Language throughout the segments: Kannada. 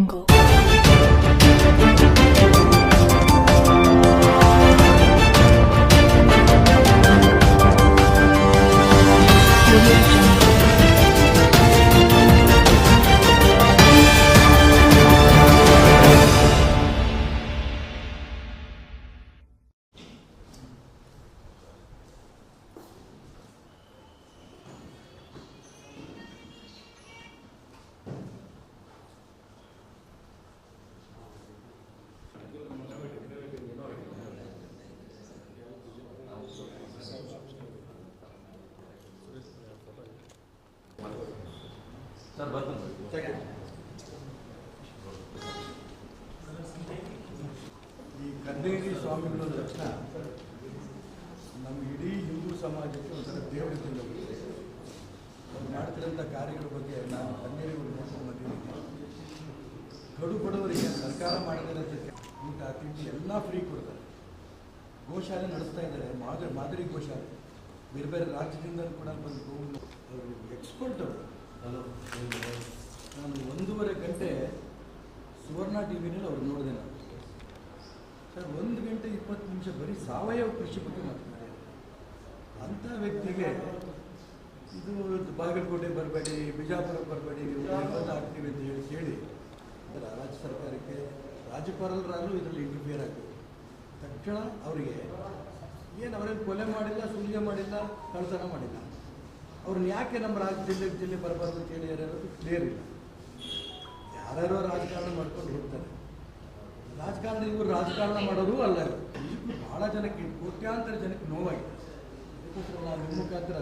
Jungle. ಈ ಕನ್ನೇರಿ ಸ್ವಾಮಿಗಳು ತಕ್ಷಣ ನಮ್ಮ ಇಡೀ ಹಿಂದೂ ಸಮಾಜಕ್ಕೆ ಒಂಥರ ದೇವರಿದ್ದಂಗೆ ಅವ್ರು ಮಾಡ್ತಿರೋಂಥ ಕಾರ್ಯಗಳ ಬಗ್ಗೆ ನಾನು ಕನ್ನೇರಿ ಅವ್ರು ನೋಡ್ಕೊಂಡು ಬಂದಿದ್ದೀನಿ ಕಡು ಬಡವರಿಗೆ ಸರ್ಕಾರ ಮಾಡಿರೋಂಥ ಊಟ ತಿಂಡಿ ಎಲ್ಲ ಫ್ರೀ ಕೊಡ್ತಾರೆ ಗೋಶಾಲೆ ನಡೆಸ್ತಾ ಇದ್ದಾರೆ ಮಾದರಿ ಮಾದರಿ ಗೋಶಾಲೆ ಬೇರೆ ಬೇರೆ ರಾಜ್ಯದಿಂದ ಕೂಡ ಬಂದು ಅವರು ಎಕ್ಸ್ಪರ್ಟ್ ಅವರು ನಾನು ಒಂದೂವರೆ ಗಂಟೆ ಸುವರ್ಣ ಟಿ ವಿನಲ್ಲಿ ಅವ್ರು ನೋಡಿದೆ ನಾನು. ಸರ್, ಒಂದು ಗಂಟೆ ಇಪ್ಪತ್ತು ನಿಮಿಷ ಬರೀ ಸಾವಯವ ಕೃಷಿ ಬಗ್ಗೆ ಮಾತಾಡ್ತಾರೆ ಅಂಥ ವ್ಯಕ್ತಿಗೆ ಇದು ಬಾಗಲಕೋಟೆ ಬರಬೇಡಿ ಬಿಜಾಪುರ ಬರಬೇಡಿ ಆಗ್ತೀವಿ ಅಂತ ಹೇಳಿ ಕೇಳಿ, ಅದರ ರಾಜ್ಯ ಸರ್ಕಾರಕ್ಕೆ ರಾಜ್ಯಪಾಲರಾದರೂ ಇದರಲ್ಲಿ ಇಂಟರ್ಫಿಯರ್ ಆಗ್ತದೆ ತಕ್ಷಣ ಅವರಿಗೆ, ಏನು ಅವರೇನು ಕೊಲೆ ಮಾಡಿಲ್ಲ, ಸುಲಿಗೆ ಮಾಡಿಲ್ಲ, ಕಳ್ಳತನ ಮಾಡಿಲ್ಲ. ಅವ್ರನ್ನ ಯಾಕೆ ನಮ್ಮ ರಾಜ್ಯ ಜಿಲ್ಲೆ ಜಿಲ್ಲೆ ಬರಬಾರ್ದು ಅಂತ ಹೇಳಿ ಯಾರು ಕ್ಲಿಯರ್ ಇಲ್ಲ ಯಾರ್ಯಾರೋ ರಾಜಕಾರಣ ಮಾಡ್ಕೊಂಡು ಹೋಗ್ತಾರೆ. ರಾಜಕಾರಣ ಇವರು ರಾಜಕಾರಣ ಮಾಡೋರು ಅಲ್ಲ. ಇವರು ನಿಜಕ್ಕೂ ಬಹಳ ಜನಕ್ಕೆ ಕೋಟ್ಯಾಂತರ ಜನಕ್ಕೆ ನೋವಾಗಿದೆ. ಅದಕ್ಕೋಸ್ಕರ ನಾವು ನಿಮ್ಮ ಮುಖಾಂತರ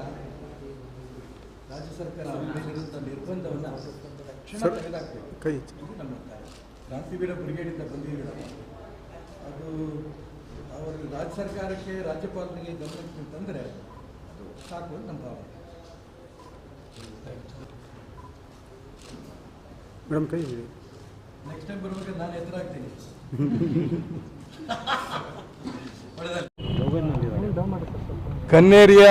ರಾಜ್ಯ ಸರ್ಕಾರ ಮೇಲಿರುವಂಥ ನಿರ್ಬಂಧವನ್ನು ತಕ್ಷಣ ಇದು ನಮ್ಮ ಕ್ರಾಂತಿವೀರ ಬ್ರಿಗೇಡಿಂದ ಬಂದಿದ್ದೀವಿ ನಾವು ಅದು ಅವರು ರಾಜ್ಯ ಸರ್ಕಾರಕ್ಕೆ ರಾಜ್ಯಪಾಲನಿಗೆ ಗಮನಕ್ಕೆ ತಂದರೆ ಅದು ಸಾಕು ಅಂತ ನಮ್ಮ ಭಾವನೆ. ಮೇಡಮ್ ಕೈ ಇದೆ ನೆಕ್ಸ್ಟ್ ಟೈಮ್ ಬರ್ಬೇಕಾದ್ರೆ ನಾನು ಎತ್ತರ ಆಗ್ತೀನಿ ಕನ್ನೇರಿಯ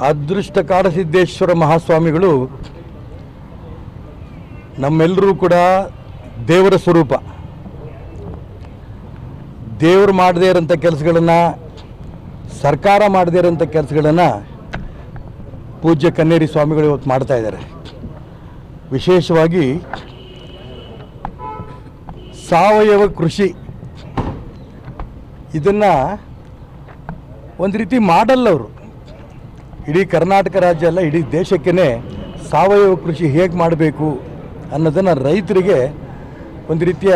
ಅದೃಷ್ಟ ಕಾಡಸಿದ್ದೇಶ್ವರ ಮಹಾಸ್ವಾಮಿಗಳು ನಮ್ಮೆಲ್ಲರೂ ಕೂಡ ದೇವರ ಸ್ವರೂಪ. ದೇವರು ಮಾಡದೇ ಇರೋಂಥ ಕೆಲಸಗಳನ್ನು ಸರ್ಕಾರ ಮಾಡದೇ ಇರೋಂಥ ಕೆಲಸಗಳನ್ನು ಪೂಜ್ಯ ಕನ್ನೇರಿ ಸ್ವಾಮಿಗಳು ಇವತ್ತು ಮಾಡ್ತಾ ಇದ್ದಾರೆ. ವಿಶೇಷವಾಗಿ ಸಾವಯವ ಕೃಷಿ. ಇದನ್ನು ಒಂದು ರೀತಿ ಮಾಡಲ್ಲ ಅವರು. ಇಡೀ ಕರ್ನಾಟಕ ರಾಜ್ಯ ಅಲ್ಲ, ಇಡೀ ದೇಶಕ್ಕೇ ಸಾವಯವ ಕೃಷಿ ಹೇಗೆ ಮಾಡಬೇಕು ಅನ್ನೋದನ್ನು ರೈತರಿಗೆ ಒಂದು ರೀತಿಯ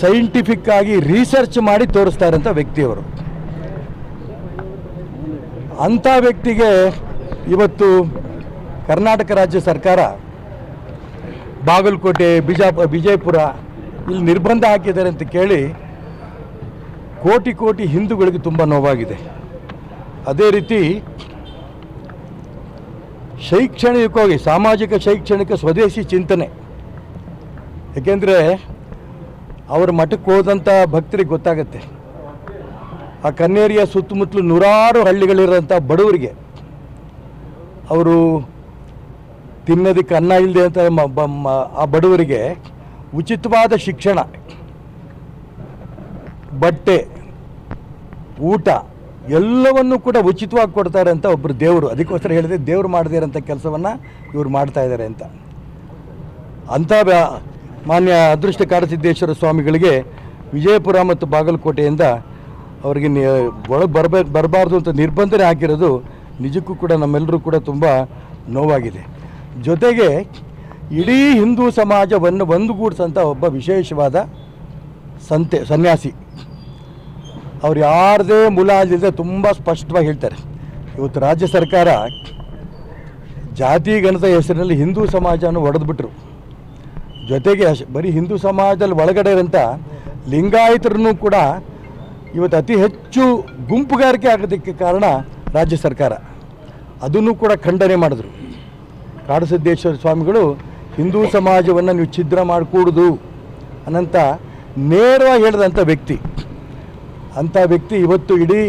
ಸೈಂಟಿಫಿಕ್ ಆಗಿ ರಿಸರ್ಚ್ ಮಾಡಿ ತೋರಿಸ್ತಾ ಇರೋಂಥ ವ್ಯಕ್ತಿಯವರು. ಅಂಥ ವ್ಯಕ್ತಿಗೆ ಇವತ್ತು ಕರ್ನಾಟಕ ರಾಜ್ಯ ಸರ್ಕಾರ ಬಾಗಲಕೋಟೆ ಬಿಜಾಪುರ ವಿಜಯಪುರ ಇಲ್ಲಿ ನಿರ್ಬಂಧ ಹಾಕಿದ್ದಾರೆ ಅಂತ ಕೇಳಿ ಕೋಟಿ ಕೋಟಿ ಹಿಂದೂಗಳಿಗೆ ತುಂಬ ನೋವಾಗಿದೆ. ಅದೇ ರೀತಿ ಶೈಕ್ಷಣಿಕವಾಗಿ, ಸಾಮಾಜಿಕ ಶೈಕ್ಷಣಿಕ ಸ್ವದೇಶಿ ಚಿಂತನೆ. ಏಕೆಂದರೆ ಅವರ ಮಠಕ್ಕೆ ಹೋದಂಥ ಭಕ್ತರಿಗೆ ಗೊತ್ತಾಗತ್ತೆ. ಆ ಕನ್ನೇರಿಯ ಸುತ್ತಮುತ್ತಲು ನೂರಾರು ಹಳ್ಳಿಗಳಿರೋಂಥ ಬಡವರಿಗೆ ಅವರು ತಿನ್ನೋದಕ್ಕೆ ಅನ್ನ ಇಲ್ಲದೆ ಅಂತ ಆ ಬಡವರಿಗೆ ಉಚಿತವಾದ ಶಿಕ್ಷಣ, ಬಟ್ಟೆ, ಊಟ ಎಲ್ಲವನ್ನು ಕೂಡ ಉಚಿತವಾಗಿ ಕೊಡ್ತಾರೆ ಅಂತ ಒಬ್ಬರು ದೇವರು. ಅದಕ್ಕೋಸ್ಕರ ಹೇಳಿದೆ, ದೇವರು ಮಾಡದೇ ಇರೋಂಥ ಕೆಲಸವನ್ನು ಇವರು ಮಾಡ್ತಾ ಇದ್ದಾರೆ ಅಂತ. ಅಂಥ ಮಾನ್ಯ ಅದೃಷ್ಟ ಕಾಡಸಿದ್ದೇಶ್ವರ ಸ್ವಾಮಿಗಳಿಗೆ ವಿಜಯಪುರ ಮತ್ತು ಬಾಗಲಕೋಟೆಯಿಂದ ಅವರಿಗೆ ಒಳಗೆ ಬರಬೇಕು ಬರಬಾರ್ದು ಅಂತ ನಿರ್ಬಂಧನೆ ಹಾಕಿರೋದು ನಿಜಕ್ಕೂ ಕೂಡ ನಮ್ಮೆಲ್ಲರೂ ಕೂಡ ತುಂಬ ನೋವಾಗಿದೆ. ಜೊತೆಗೆ ಇಡೀ ಹಿಂದೂ ಸಮಾಜವನ್ನು ಒಂದುಗೂಡಿಸಂಥ ಒಬ್ಬ ವಿಶೇಷವಾದ ಸಂತೆ, ಸನ್ಯಾಸಿ. ಅವ್ರು ಯಾರದೇ ಮುಲಾಜಿಲ್ಲದೆ ತುಂಬ ಸ್ಪಷ್ಟವಾಗಿ ಹೇಳ್ತಾರೆ. ಇವತ್ತು ರಾಜ್ಯ ಸರ್ಕಾರ ಜಾತಿ ಗಣದ ಹೆಸರಿನಲ್ಲಿ ಹಿಂದೂ ಸಮಾಜವನ್ನು ಒಡೆದ್ಬಿಟ್ರು. ಜೊತೆಗೆ ಬರೀ ಹಿಂದೂ ಸಮಾಜದಲ್ಲಿ ಒಳಗಡೆ ಇರೋಂಥ ಲಿಂಗಾಯತರನ್ನು ಕೂಡ ಇವತ್ತು ಅತಿ ಹೆಚ್ಚು ಗುಂಪುಗಾರಿಕೆ ಆಗೋದಕ್ಕೆ ಕಾರಣ ರಾಜ್ಯ ಸರ್ಕಾರ. ಅದನ್ನು ಕೂಡ ಖಂಡನೆ ಮಾಡಿದ್ರು. ಕಾಡಸಿದ್ದೇಶ್ವರ ಸ್ವಾಮಿಗಳು, ಹಿಂದೂ ಸಮಾಜವನ್ನು ನೀವು ಛಿದ್ರ ಮಾಡಿಕೂಡುದು ಅನ್ನಂತ ನೇರವಾಗಿ ಹೇಳಿದಂಥ ವ್ಯಕ್ತಿ. ಅಂಥ ವ್ಯಕ್ತಿ ಇವತ್ತು ಇಡೀ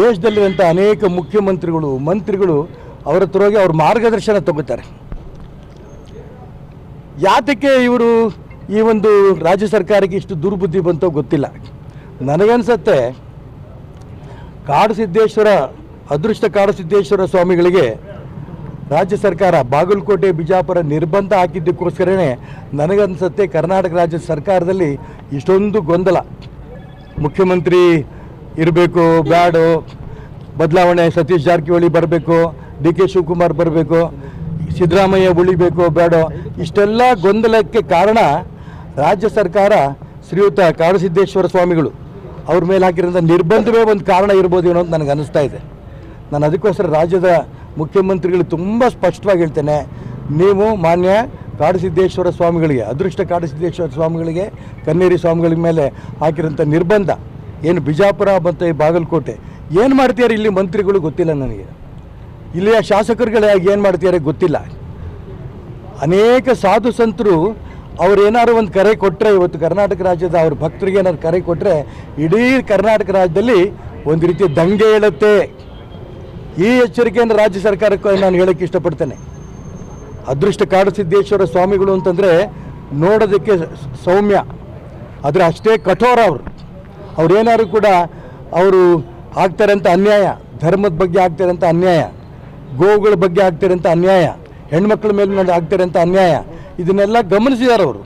ದೇಶದಲ್ಲಿರುವಂಥ ಅನೇಕ ಮುಖ್ಯಮಂತ್ರಿಗಳು, ಮಂತ್ರಿಗಳು ಅವರ ಹತ್ರ ಹೋಗಿ ಅವ್ರ ಮಾರ್ಗದರ್ಶನ ತಗೋತಾರೆ. ಯಾತಕ್ಕೆ ಇವರು ಈ ಒಂದು ರಾಜ್ಯ ಸರ್ಕಾರಕ್ಕೆ ಇಷ್ಟು ದುರ್ಬುದ್ಧಿ ಬಂತೋ ಗೊತ್ತಿಲ್ಲ. ನನಗನ್ಸತ್ತೆ ಕಾಡು ಸಿದ್ದೇಶ್ವರ ಅದೃಷ್ಟ ಕಾಡಸಿದ್ದೇಶ್ವರ ಸ್ವಾಮಿಗಳಿಗೆ ರಾಜ್ಯ ಸರ್ಕಾರ ಬಾಗಲಕೋಟೆ, ಬಿಜಾಪುರ ನಿರ್ಬಂಧ ಹಾಕಿದ್ದಕ್ಕೋಸ್ಕರನೇ ನನಗನ್ಸತ್ತೆ ಕರ್ನಾಟಕ ರಾಜ್ಯ ಸರ್ಕಾರದಲ್ಲಿ ಇಷ್ಟೊಂದು ಗೊಂದಲ. ಮುಖ್ಯಮಂತ್ರಿ ಇರಬೇಕು, ಬ್ಯಾಡು. ಬದಲಾವಣೆ, ಸತೀಶ್ ಜಾರಕಿಹೊಳಿ ಬರಬೇಕು, ಡಿ ಕೆ ಶಿವಕುಮಾರ್ ಬರಬೇಕು, ಸಿದ್ದರಾಮಯ್ಯ ಉಳಿಬೇಕು ಬೇಡೋ ಇಷ್ಟೆಲ್ಲ ಗೊಂದಲಕ್ಕೆ ಕಾರಣ ರಾಜ್ಯ ಸರ್ಕಾರ ಶ್ರೀಯುತ ಕಾಡಸಿದ್ದೇಶ್ವರ ಸ್ವಾಮಿಗಳು. ಅವ್ರ ಮೇಲೆ ಹಾಕಿರೋಂಥ ನಿರ್ಬಂಧವೇ ಒಂದು ಕಾರಣ ಇರ್ಬೋದು ಏನೋ ಅಂತ ನನಗೆ ಅನ್ನಿಸ್ತಾ ಇದೆ. ನಾನು ಅದಕ್ಕೋಸ್ಕರ ರಾಜ್ಯದ ಮುಖ್ಯಮಂತ್ರಿಗಳು ತುಂಬ ಸ್ಪಷ್ಟವಾಗಿ ಹೇಳ್ತೇನೆ, ನೀವು ಮಾನ್ಯ ಕಾಡಸಿದ್ದೇಶ್ವರ ಸ್ವಾಮಿಗಳಿಗೆ, ಅದೃಷ್ಟ ಕಾಡಸಿದ್ದೇಶ್ವರ ಸ್ವಾಮಿಗಳಿಗೆ, ಕನ್ನೇರಿ ಸ್ವಾಮಿಗಳ ಮೇಲೆ ಹಾಕಿರೋಂಥ ನಿರ್ಬಂಧ, ಏನು ಬಿಜಾಪುರ ಮತ್ತು ಬಾಗಲಕೋಟೆ, ಏನು ಮಾಡ್ತೀಯಾರೆ ಇಲ್ಲಿ ಮಂತ್ರಿಗಳು ಗೊತ್ತಿಲ್ಲ ನನಗೆ. ಇಲ್ಲಿಯ ಶಾಸಕರುಗಳು ಏನು ಮಾಡ್ತಿದ್ದಾರೆ ಗೊತ್ತಿಲ್ಲ. ಅನೇಕ ಸಾಧು ಸಂತರು ಅವ್ರು ಏನಾದ್ರು ಒಂದು ಕರೆ ಕೊಟ್ಟರೆ ಇವತ್ತು ಕರ್ನಾಟಕ ರಾಜ್ಯದ ಅವ್ರ ಭಕ್ತರಿಗೆ ಏನಾದ್ರು ಕರೆ ಕೊಟ್ಟರೆ ಇಡೀ ಕರ್ನಾಟಕ ರಾಜ್ಯದಲ್ಲಿ ಒಂದು ರೀತಿ ದಂಗೆ ಹೇಳುತ್ತೆ ಈ ಎಚ್ಚರಿಕೆಯನ್ನು ರಾಜ್ಯ ಸರ್ಕಾರಕ್ಕೆ ನಾನು ಹೇಳಕ್ಕೆ ಇಷ್ಟಪಡ್ತೇನೆ. ಅದೃಷ್ಟ ಕಾಡು ಸಿದ್ದೇಶ್ವರ ಸ್ವಾಮಿಗಳು ಅಂತಂದರೆ ನೋಡೋದಕ್ಕೆ ಸೌಮ್ಯ. ಆದರೆ ಅಷ್ಟೇ ಕಠೋರ ಅವರು. ಅವ್ರೇನಾದ್ರು ಕೂಡ ಅವರು ಆಗ್ತಾರಂಥ ಅನ್ಯಾಯ, ಧರ್ಮದ ಬಗ್ಗೆ ಆಗ್ತಾರಂಥ ಅನ್ಯಾಯ, ಗೋವುಗಳ ಬಗ್ಗೆ ಆಗ್ತಾರಂಥ ಅನ್ಯಾಯ, ಹೆಣ್ಮಕ್ಳ ಮೇಲೆ ಆಗ್ತಾರಂಥ ಅನ್ಯಾಯ, ಇದನ್ನೆಲ್ಲ ಗಮನಿಸಿದ್ದಾರೆ ಅವರು.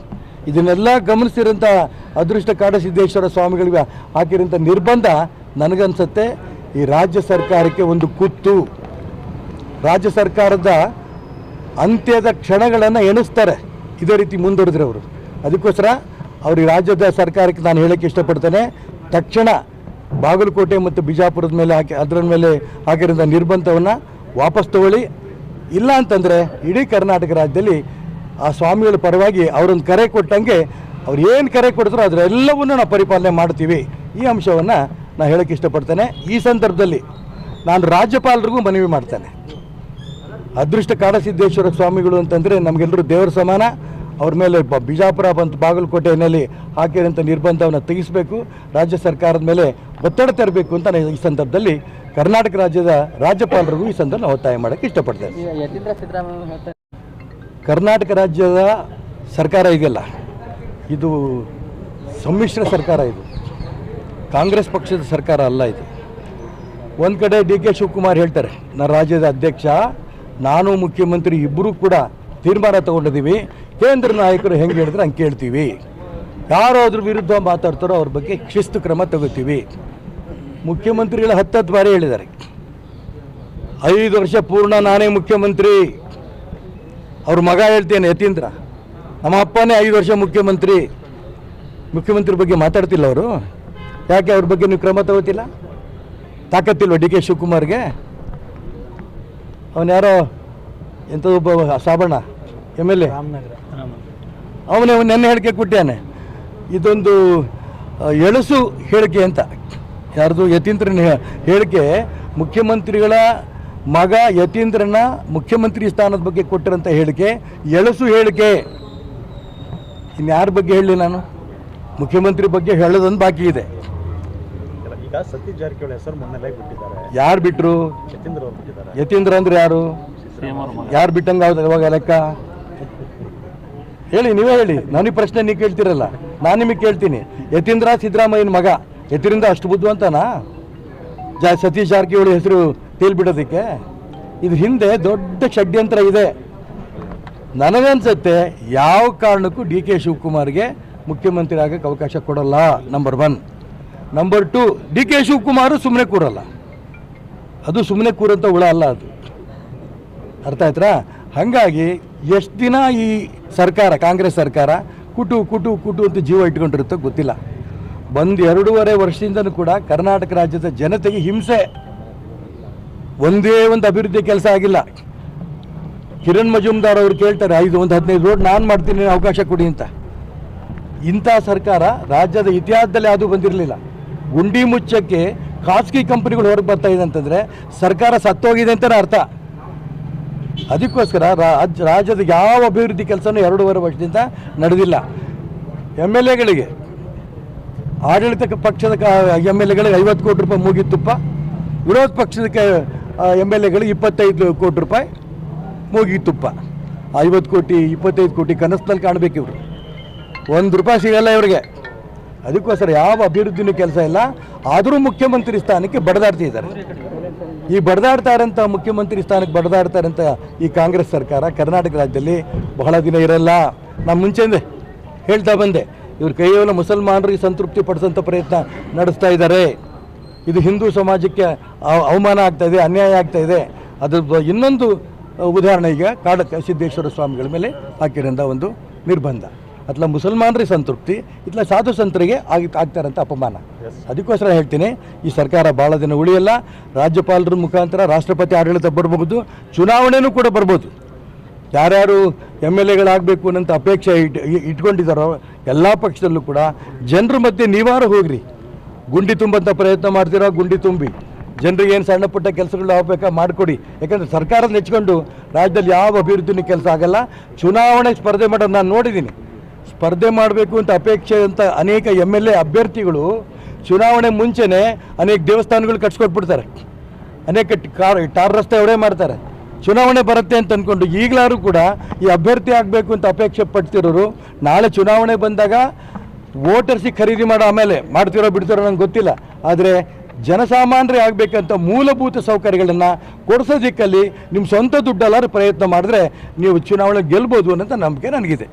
ಇದನ್ನೆಲ್ಲ ಗಮನಿಸಿರೋಂಥ ಅದೃಷ್ಟ ಕಾಡಸಿದ್ದೇಶ್ವರ ಸ್ವಾಮಿಗಳಿಗೆ ಹಾಕಿರೋಂಥ ನಿರ್ಬಂಧ ನನಗನ್ಸುತ್ತೆ. ಈ ರಾಜ್ಯ ಸರ್ಕಾರಕ್ಕೆ ಒಂದು ಕುತ್ತು ರಾಜ್ಯ ಸರ್ಕಾರದ ಅಂತ್ಯದ ಕ್ಷಣಗಳನ್ನು ಎಣಿಸ್ತಾರೆ. ಇದೇ ರೀತಿ ಮುಂದುವರೆದ್ರೆ ಅವರು. ಅದಕ್ಕೋಸ್ಕರ ಅವ್ರಿಗೆ ರಾಜ್ಯದ ಸರ್ಕಾರಕ್ಕೆ ನಾನು ಹೇಳೋಕ್ಕೆ ಇಷ್ಟಪಡ್ತೇನೆ. ತಕ್ಷಣ ಬಾಗಲಕೋಟೆ ಮತ್ತು ಬಿಜಾಪುರದ ಮೇಲೆ ಹಾಕಿ ಅದರ ಮೇಲೆ ಹಾಕಿರೋಂಥ ನಿರ್ಬಂಧವನ್ನು ವಾಪಸ್ ತಗೊಳ್ಳಿ. ಇಲ್ಲ ಅಂತಂದರೆ ಇಡೀ ಕರ್ನಾಟಕ ರಾಜ್ಯದಲ್ಲಿ ಆ ಸ್ವಾಮಿಗಳ ಪರವಾಗಿ ಅವರೊಂದು ಕರೆ ಕೊಟ್ಟಂಗೆ ಅವ್ರು ಏನು ಕರೆ ಕೊಡ್ತಾರೋ ಅದರೆಲ್ಲವನ್ನೂ ನಾವು ಪರಿಪಾಲನೆ ಮಾಡ್ತೀವಿ. ಈ ಅಂಶವನ್ನು ನಾನು ಹೇಳೋಕ್ಕೆ ಇಷ್ಟಪಡ್ತೇನೆ. ಈ ಸಂದರ್ಭದಲ್ಲಿ ನಾನು ರಾಜ್ಯಪಾಲರಿಗೂ ಮನವಿ ಮಾಡ್ತೇನೆ. ಅದೃಷ್ಟ ಕಾಡಸಿದ್ದೇಶ್ವರ ಸ್ವಾಮಿಗಳು ಅಂತಂದರೆ ನಮಗೆಲ್ಲರೂ ದೇವರ ಸಮಾನ. ಅವ್ರ ಮೇಲೆ ಬ- ಬಿಜಾಪುರ ಬಂತು ಬಾಗಲಕೋಟೆಯಲ್ಲಿ ಹಾಕಿರೋಂಥ ನಿರ್ಬಂಧವನ್ನು ತೆಗಿಸಬೇಕು. ರಾಜ್ಯ ಸರ್ಕಾರದ ಮೇಲೆ ಒತ್ತಡ ತರಬೇಕು ಅಂತ ನಾನು ಈ ಸಂದರ್ಭದಲ್ಲಿ ಕರ್ನಾಟಕ ರಾಜ್ಯದ ರಾಜ್ಯಪಾಲರಿಗೂ ಈ ಸಂದರ್ಭ ಒತ್ತಾಯ ಮಾಡೋಕ್ಕೆ ಇಷ್ಟಪಡ್ತೇನೆ. ಕರ್ನಾಟಕ ರಾಜ್ಯದ ಸರ್ಕಾರ ಇದೆಯಲ್ಲ? ಇದು ಸಮ್ಮಿಶ್ರ ಸರ್ಕಾರ ಇದು. ಕಾಂಗ್ರೆಸ್ ಪಕ್ಷದ ಸರ್ಕಾರ ಅಲ್ಲ ಇದು. ಒಂದು ಕಡೆ ಡಿ ಕೆ ಶಿವಕುಮಾರ್ ಹೇಳ್ತಾರೆ ನಾನು ರಾಜ್ಯದ ಅಧ್ಯಕ್ಷ, ನಾನು ಮುಖ್ಯಮಂತ್ರಿ ಇಬ್ಬರೂ ಕೂಡ ತೀರ್ಮಾನ ತಗೊಂಡಿದ್ದೀವಿ, ಕೇಂದ್ರ ನಾಯಕರು ಹೆಂಗೆ ಹೇಳಿದ್ರೆ ಹಂಗೆ ಕೇಳ್ತೀವಿ. ಯಾರೋ ಅದ್ರ ವಿರುದ್ಧ ಮಾತಾಡ್ತಾರೋ ಅವ್ರ ಬಗ್ಗೆ ಶಿಸ್ತು ಕ್ರಮ ತಗೋತೀವಿ. ಮುಖ್ಯಮಂತ್ರಿಗಳು ಹತ್ತತ್ತು ಬಾರಿ ಹೇಳಿದ್ದಾರೆ. ಐದು ವರ್ಷ ಪೂರ್ಣ ನಾನೇ ಮುಖ್ಯಮಂತ್ರಿ. ಅವ್ರ ಮಗ ಹೇಳ್ತೇನೆ, ಯತೀಂದ್ರ. ನಮ್ಮ ಅಪ್ಪನೇ ಐದು ವರ್ಷ ಮುಖ್ಯಮಂತ್ರಿ. ಮುಖ್ಯಮಂತ್ರಿ ಬಗ್ಗೆ ಮಾತಾಡ್ತಿಲ್ಲ ಅವರು. ಯಾಕೆ ಅವ್ರ ಬಗ್ಗೆ ನೀವು ಕ್ರಮ ತಗೋತಿಲ್ಲ? ತಾಕತ್ತಿಲ್ವ ಡಿ ಕೆ ಶಿವಕುಮಾರ್ಗೆ? ಅವನು ಯಾರೋ ಒಬ್ಬ ಸಾಬಣ್ಣ ಎಂ ಎಲ್ ಎ? ಅವನೇ ಅವನು ನೆನ್ನೆ ಹೇಳಿಕೆ ಕೊಟ್ಟಾನೆ ಇದೊಂದು ಎಳಸು ಹೇಳಿಕೆ ಅಂತ. ಯಾರ್ದು ಯತೀಂದ್ರನ ಹೇಳಿಕೆ ಮುಖ್ಯಮಂತ್ರಿಗಳ ಮಗ ಯತೀಂದ್ರನ ಮುಖ್ಯಮಂತ್ರಿ ಸ್ಥಾನದ ಬಗ್ಗೆ ಕೊಟ್ಟಿರೋಂಥ ಹೇಳಿಕೆ ಎಳಸು ಹೇಳಿಕೆ. ಇನ್ಯಾರ ಬಗ್ಗೆ ಹೇಳಲಿ ನಾನು? ಮುಖ್ಯಮಂತ್ರಿ ಬಗ್ಗೆ ಹೇಳೋದೊಂದು ಬಾಕಿ ಇದೆ. ಈಗ ಸತೀಶ್ ಜಾರಕಿಹೊಳಿ ಹೆಸರು ಮುನ್ನೆಲೆಗೆ ಬಿಟ್ಟಿದ್ದಾರೆ. ಯಾರು ಬಿಟ್ರು? ಯತೀಂದ್ರ ಅವ್ರು ಬಿಟ್ಟಿದ್ದಾರೆ. ಯತೀಂದ್ರ ಅಂದ್ರೆ ಯಾರು? ಯಾರು ಬಿಟ್ಟಂಗೆ ಆಗುತ್ತೆ ಇವಾಗ ಲೆಕ್ಕ? ಹೇಳಿ ನೀವೇ ಹೇಳಿ. ನನಗೆ ಪ್ರಶ್ನೆ ನೀವು ಕೇಳ್ತಿರಲ್ಲ. ನಾನು ನಿಮಗೆ ಕೇಳ್ತೀನಿ. ಯತೀಂದ್ರ ಸಿದ್ದರಾಮಯ್ಯನ ಮಗ. ಯತೀಂದ್ರ ಅಷ್ಟು ಬುದ್ಧಿವಂತನಾ? ಜಾ ಸತೀಶ್ ಜಾರಕಿಹೊಳಿ ಹೆಸರು ತೇಲ್ಬಿಡೋದಕ್ಕೆ ಇದು ಹಿಂದೆ ದೊಡ್ಡ ಷಡ್ಯಂತ್ರ ಇದೆ. ನನಗನ್ಸುತ್ತೆ ಯಾವ ಕಾರಣಕ್ಕೂ ಡಿ ಕೆ ಶಿವಕುಮಾರ್ಗೆ ಮುಖ್ಯಮಂತ್ರಿ ಆಗಕ್ಕೆ ಅವಕಾಶ ಕೊಡಲ್ಲ number one number two D K Shivakumar ಸುಮ್ಮನೆ ಕೂರಲ್ಲ. ಅದು ಸುಮ್ಮನೆ ಕೂರಂಥ ಹುಳ ಅಲ್ಲ ಅದು. ಅರ್ಥ ಆಯ್ತಾ ಹಾಗಾಗಿ ಎಷ್ಟು ದಿನ ಈ ಸರ್ಕಾರ, ಕಾಂಗ್ರೆಸ್ ಸರ್ಕಾರ ಕುಟು ಕುಟು ಕುಟು ಅಂತ ಜೀವ ಇಟ್ಕೊಂಡಿರುತ್ತೋ ಗೊತ್ತಿಲ್ಲ. ಬಂದು ಎರಡೂವರೆ ವರ್ಷದಿಂದನೂ ಕೂಡ ಕರ್ನಾಟಕ ರಾಜ್ಯದ ಜನತೆಗೆ ಹಿಂಸೆ. ಒಂದೇ ಒಂದು ಅಭಿವೃದ್ಧಿ ಕೆಲಸ ಆಗಿಲ್ಲ. ಕಿರಣ್ ಮಜುಮ್ದಾರ್ ಅವರು ಕೇಳ್ತಾರೆ, ಐದು, ಒಂದು ಹದಿನೈದು ರೋಡ್ ನಾನು ಮಾಡ್ತೀನಿ ಅವಕಾಶ ಕೊಡಿ ಅಂತ. ಇಂಥ ಸರ್ಕಾರ ರಾಜ್ಯದ ಇತಿಹಾಸದಲ್ಲಿ ಯಾವುದೂ ಬಂದಿರಲಿಲ್ಲ. ಗುಂಡಿ ಮುಚ್ಚಕ್ಕೆ ಖಾಸಗಿ ಕಂಪನಿಗಳು ಹೊರಗೆ ಬರ್ತಾ ಇದೆ ಅಂತಂದರೆ ಸರ್ಕಾರ ಸತ್ತೋಗಿದೆ ಅಂತಲೇ ಅರ್ಥ. ಅದಕ್ಕೋಸ್ಕರ ರಾಜ್ ರಾಜ್ಯದ ಯಾವ ಅಭಿವೃದ್ಧಿ ಕೆಲಸನೂ ಎರಡೂವರೆ ವರ್ಷದಿಂದ ನಡೆದಿಲ್ಲ. ಎಂ ಎಲ್ ಎಗಳಿಗೆ ಆಡಳಿತ ಪಕ್ಷದ ಎಂ ಎಲ್ ಎಗಳಿಗೆ ಐವತ್ತು ಕೋಟಿ ರೂಪಾಯಿ ಮೂಗಿತ್ತುಪ್ಪ. ವಿರೋಧ ಪಕ್ಷದ ಎಂ ಎಲ್ ಎಗಳಿಗೆ ಇಪ್ಪತ್ತೈದು ಕೋಟಿ ರೂಪಾಯಿ ಮೂಗಿತ್ತುಪ್ಪ. ಐವತ್ತು ಕೋಟಿ, ಇಪ್ಪತ್ತೈದು ಕೋಟಿ ಕನಸಿನಲ್ಲಿ ಕಾಣಬೇಕು ಇವರು. ಒಂದು ರೂಪಾಯಿ ಸಿಗಲ್ಲ ಇವರಿಗೆ. ಅದಕ್ಕೋಸ್ಕರ ಯಾವ ಅಭಿವೃದ್ಧಿನೂ ಕೆಲಸ ಇಲ್ಲ. ಆದರೂ ಮುಖ್ಯಮಂತ್ರಿ ಸ್ಥಾನಕ್ಕೆ ಬಡದಾಡ್ತಿದ್ದಾರೆ ಈ ಬಡದಾಡ್ತಾ ಇರೋಂಥ ಮುಖ್ಯಮಂತ್ರಿ ಸ್ಥಾನಕ್ಕೆ ಬಡದಾಡ್ತಾ ಇರೋಂಥ ಈ ಕಾಂಗ್ರೆಸ್ ಸರ್ಕಾರ ಕರ್ನಾಟಕ ರಾಜ್ಯದಲ್ಲಿ ಬಹಳ ದಿನ ಇರಲ್ಲ. ನಾನು ಮುಂಚೆಂದೆ ಹೇಳ್ತಾ ಬಂದೆ, ಇವರು ಕೇವಲ ಮುಸಲ್ಮಾನರಿಗೆ ಸಂತೃಪ್ತಿ ಪಡಿಸೋಂಥ ಪ್ರಯತ್ನ ನಡೆಸ್ತಾ ಇದ್ದಾರೆ. ಇದು ಹಿಂದೂ ಸಮಾಜಕ್ಕೆ ಅವಮಾನ ಆಗ್ತಾ ಇದೆ, ಅನ್ಯಾಯ ಆಗ್ತಾ ಇದೆ. ಅದ್ರ ಇನ್ನೊಂದು ಉದಾಹರಣೆ ಈಗ ಕಾಡ ಸಿದ್ದೇಶ್ವರ ಸ್ವಾಮಿಗಳ ಮೇಲೆ ಹಾಕಿರೋಂಥ ಒಂದು ನಿರ್ಬಂಧ. ಅತ್ಲ ಮುಸಲ್ಮಾನರಿಗೆ ಸಂತೃಪ್ತಿ ಇತ್ಲ ಸಾಧು ಸಂತರಿಗೆ ಆಗಿ ಆಗ್ತಾರಂಥ ಅಪಮಾನ. ಅದಕ್ಕೋಸ್ಕರ ಹೇಳ್ತೀನಿ ಈ ಸರ್ಕಾರ ಭಾಳ ದಿನ ಉಳಿಯಲ್ಲ ರಾಜ್ಯಪಾಲರ ಮುಖಾಂತರ ರಾಷ್ಟ್ರಪತಿ ಆಡಳಿತ ಬರಬಹುದು ಚುನಾವಣೆನೂ ಕೂಡ ಬರ್ಬೋದು. ಯಾರ್ಯಾರು ಎಂ ಎಲ್ ಎಗಳಾಗಬೇಕು ಅನ್ನೋಂಥ ಅಪೇಕ್ಷೆ ಇಟ್ ಇಟ್ಕೊಂಡಿದ್ದಾರೋ ಎಲ್ಲ ಪಕ್ಷದಲ್ಲೂ ಕೂಡ ಜನರ ಮಧ್ಯೆ ನಿವಾರ ಹೋಗ್ರಿ. ಗುಂಡಿ ತುಂಬಂಥ ಪ್ರಯತ್ನ ಮಾಡ್ತೀರಾ ಗುಂಡಿ ತುಂಬಿ. ಜನರಿಗೆ ಏನು ಸಣ್ಣ ಪುಟ್ಟ ಕೆಲಸಗಳು ಆಗಬೇಕಾ ಮಾಡಿಕೊಡಿ. ಯಾಕಂದರೆ ಸರ್ಕಾರದ ನೆಚ್ಕೊಂಡು ರಾಜ್ಯದಲ್ಲಿ ಯಾವ ಅಭಿವೃದ್ಧಿನೂ ಕೆಲಸ ಆಗಲ್ಲ. ಚುನಾವಣೆ ಸ್ಪರ್ಧೆ ಮಾಡೋದು ನಾನು ನೋಡಿದ್ದೀನಿ ಸ್ಪರ್ಧೆ ಮಾಡಬೇಕು ಅಂತ ಅಪೇಕ್ಷೆ ಅಂತ ಅನೇಕ ಎಂ ಎಲ್ ಎ ಅಭ್ಯರ್ಥಿಗಳು ಚುನಾವಣೆ ಮುಂಚೆನೇ ಅನೇಕ ದೇವಸ್ಥಾನಗಳು ಕಟ್ಸ್ಕೊಟ್ಬಿಡ್ತಾರೆ. ಅನೇಕ ಕಾರ್ ಟಾರ್ ರಸ್ತೆ ಅವರೇ ಮಾಡ್ತಾರೆ. ಚುನಾವಣೆ ಬರುತ್ತೆ ಅಂತ ಅಂದ್ಕೊಂಡು ಈಗಲಾರು ಕೂಡ ಈ ಅಭ್ಯರ್ಥಿ ಆಗಬೇಕು ಅಂತ ಅಪೇಕ್ಷೆ ಪಡ್ತಿರೋರು ನಾಳೆ ಚುನಾವಣೆ ಬಂದಾಗ ವೋಟರ್ಸಿಗೆ ಖರೀದಿ ಮಾಡೋ ಆಮೇಲೆ ಮಾಡ್ತಿರೋ ಬಿಡ್ತಿರೋ ನಂಗೆ ಗೊತ್ತಿಲ್ಲ. ಆದರೆ ಜನಸಾಮಾನ್ಯರೇ ಆಗಬೇಕಂತ ಮೂಲಭೂತ ಸೌಕರ್ಯಗಳನ್ನು ಕೊಡಿಸೋ ದಿಕ್ಕಲ್ಲಿ ನಿಮ್ಮ ಸ್ವಂತ ದುಡ್ಡಲ್ಲಾದ್ರೂ ಪ್ರಯತ್ನ ಮಾಡಿದ್ರೆ ನೀವು ಚುನಾವಣೆ ಗೆಲ್ಬೋದು ಅನ್ನೋಂಥ ನಂಬಿಕೆ ನನಗಿದೆ.